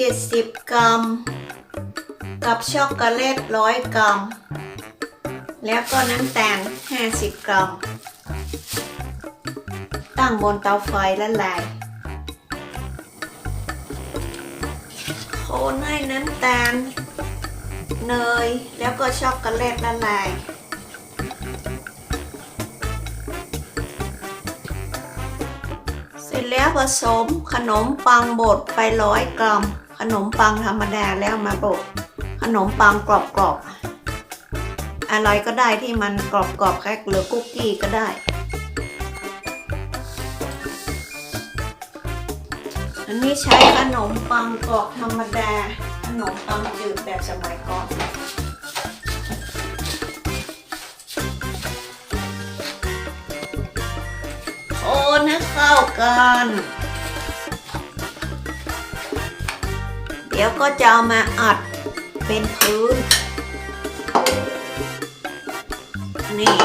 70 กรัม กับช็อกโกแลตร้อยกรัม แล้วก็น้ำตาล 50 กรัม ตั้งบนเตาไฟละลายคนให้น้ำตาล เนย แล้วก็ช็อกโกแลตละลาย แล้วผสมขนมปังบดไปร้อยกรัม ขนมปังธรรมดาแล้วมาบดขนมปังกรอบๆอะไรก็ได้ที่มันกรอบๆแค่หรือคุกกี้ก็ได้อันนี้ใช้ขนมปังกรอบธรรมดา ขนมปังจืดแบบสมัยก่อนคน เข้ากันเดี๋ยวก็จะเอามาอัดเป็นพื้น นี่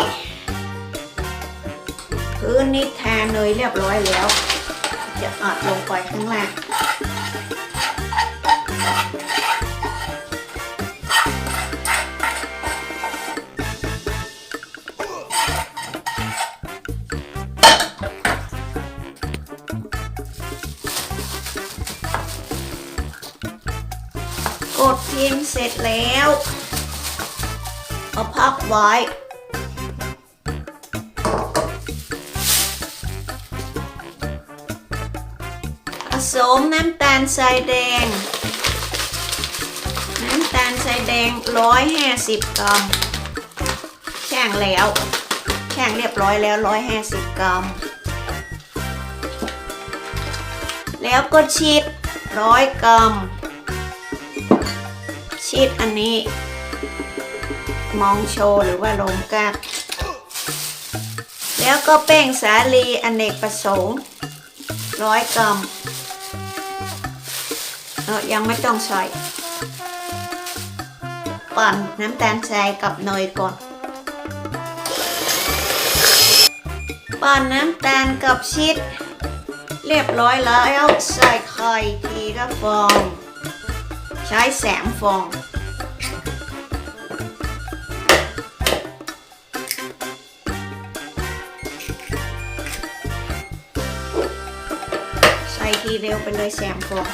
พื้นนี้แทนเนยเรียบร้อยแล้ว จะอัดลงไปข้างล่าง กดพิมพ์เสร็จแล้วเอาพับไว้ผสมน้ำตาลทรายแดง น้ำตาลทรายแดง 150 กรัมแช่งแล้วแช่งเรียบร้อยแล้ว 150 กรัม แล้วก็ชีส100 กรัม ชีสอันนี้ มองโชว์หรือว่าลงกัดแล้วก็แป้งสาลีอเนกประสงค์ร้อยกรัมเออยังไม่ต้องใส่ปั่นน้ำตาลทรายกับเนยก่อนปั่นน้ำตาลกับชีสเรียบร้อยแล้วใส่ไข่ทีละฟอง ใช้แสงฟองใส่ทีเร็วไปเลยแสงฟอง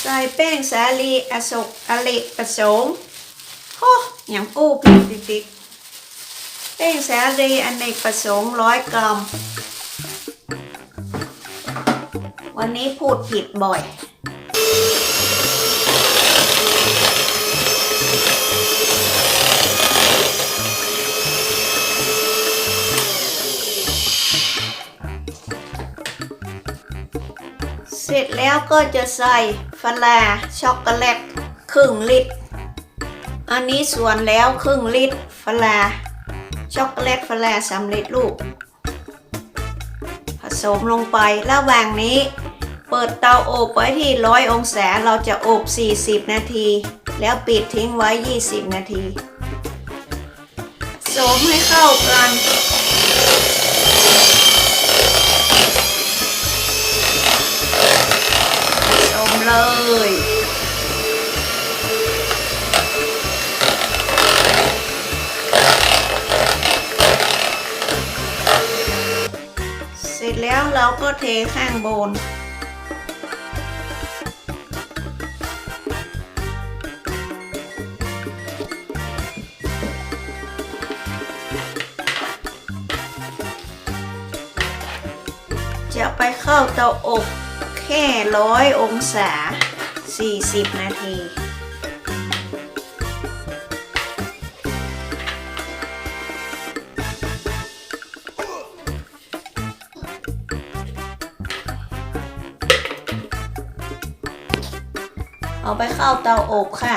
ใส่แป้งสาลีอสกอเละผสมโอ้ย่างกู้ผิดติ๊ก แป้งสาลีอเนกประสงค์ร้อยกรัม วันนี้พูดผิดบ่อย เสร็จแล้วก็จะใส่ฟาลาช็อกโกแลตครึ่งลิตร อันนี้ส่วนแล้วครึ่งลิตรฟาลา ช็อกโกแลตฟลาสำเร็จรูป ผสมลงไประหว่างนี้ เปิดเตาอบไว้ที่ 100 องศาเราจะอบ 40 นาที แล้วปิดทิ้งไว้ 20 นาทีผสมให้เข้ากันสมเลย ร็จแล้วเราก็เทข้างบน จะไปเข้าเตาอบแค่ร้อยองศา 40 นาที เอาไปเข้าเตาอบค่ะ